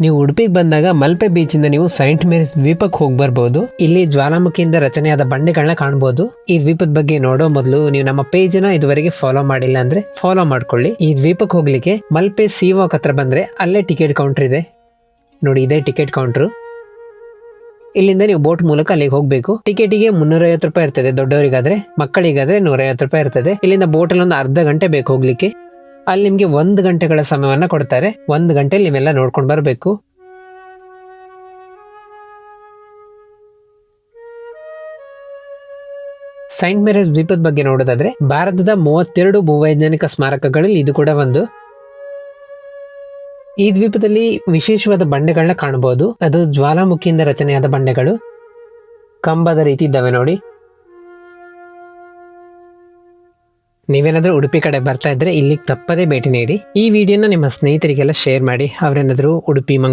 ನೀವು ಉಡುಪಿಗೆ ಬಂದಾಗ ಮಲ್ಪೆ ಬೀಚ್ ಇಂದ ನೀವು ಸೈಂಟ್ ಮೇರಿಸ್ ದ್ವೀಪಕ್ಕೆ ಹೋಗಿ ಬರ್ಬೋದು. ಇಲ್ಲಿ ಜ್ವಾಲಾಮುಖಿಯಿಂದ ರಚನೆಯಾದ ಬಂಡೆಗಳನ್ನ ಕಾಣಬಹುದು ಈ ದ್ವೀಪದ ಬಗ್ಗೆ ನೋಡೋ ಮೊದಲು ನೀವು ನಮ್ಮ ಪೇಜ್ನ ಇದುವರೆಗೆ ಫಾಲೋ ಮಾಡಿಲ್ಲ ಅಂದ್ರೆ ಫಾಲೋ ಮಾಡ್ಕೊಳ್ಳಿ. ಈ ದ್ವೀಪಕ್ಕೆ ಹೋಗ್ಲಿಕ್ಕೆ ಮಲ್ಪೆ ಸೀವಾಕ್ ಹತ್ರ ಬಂದ್ರೆ ಅಲ್ಲೇ ಟಿಕೆಟ್ ಕೌಂಟರ್ ಇದೆ. ನೋಡಿ, ಇದೇ ಟಿಕೆಟ್ ಕೌಂಟರ್ ಇಲ್ಲಿಂದ ನೀವು ಬೋಟ್ ಮೂಲಕ ಅಲ್ಲಿಗೆ ಹೋಗಬೇಕು. ಟಿಕೆಟಿಗೆ ಮುನ್ನೂರೈವತ್ತು ರೂಪಾಯಿ ಇರ್ತದೆ ದೊಡ್ಡವರಿಗಾದ್ರೆ, ಮಕ್ಕಳಿಗಾದ್ರೆ ನೂರೈವತ್ತು ರೂಪಾಯಿ ಇರ್ತದೆ. ಇಲ್ಲಿಂದ ಬೋಟ್ ಅಲ್ಲಿ ಒಂದು ಅರ್ಧ ಗಂಟೆ ಬೇಕು ಹೋಗ್ಲಿಕ್ಕೆ. ಅಲ್ಲಿ ನಿಮಗೆ ಒಂದು ಗಂಟೆಗಳ ಸಮಯವನ್ನ ಕೊಡ್ತಾರೆ. ಒಂದು ಗಂಟೆಲಿ ನೀವೆಲ್ಲ ನೋಡ್ಕೊಂಡು ಬರಬೇಕು. ಸೈಂಟ್ ಮೇರೇಜ್ ದ್ವೀಪದ ಬಗ್ಗೆ ನೋಡೋದಾದ್ರೆ, ಭಾರತದ ಮೂವತ್ತೆರಡು ಭೂವೈಜ್ಞಾನಿಕ ಸ್ಮಾರಕಗಳಲ್ಲಿ ಇದು ಕೂಡ ಒಂದು. ಈ ದ್ವೀಪದಲ್ಲಿ ವಿಶೇಷವಾದ ಬಂಡೆಗಳನ್ನ ಕಾಣಬಹುದು ಅದು ಜ್ವಾಲಾಮುಖಿಯಿಂದ ರಚನೆಯಾದ ಬಂಡೆಗಳು. ಕಂಬದ ರೀತಿ ಇದ್ದಾವೆ ನೋಡಿ. ನೀವೇನಾದ್ರೂ ಉಡುಪಿ ಕಡೆ ಬರ್ತಾ ಇದ್ರೆ ಇಲ್ಲಿಗೆ ತಪ್ಪದೇ ಭೇಟಿ ನೀಡಿ. ಈ ವಿಡಿಯೋನ ನಿಮ್ಮ ಸ್ನೇಹಿತರಿಗೆಲ್ಲ ಶೇರ್ ಮಾಡಿ. ಅವರೇನಾದರೂ ಉಡುಪಿ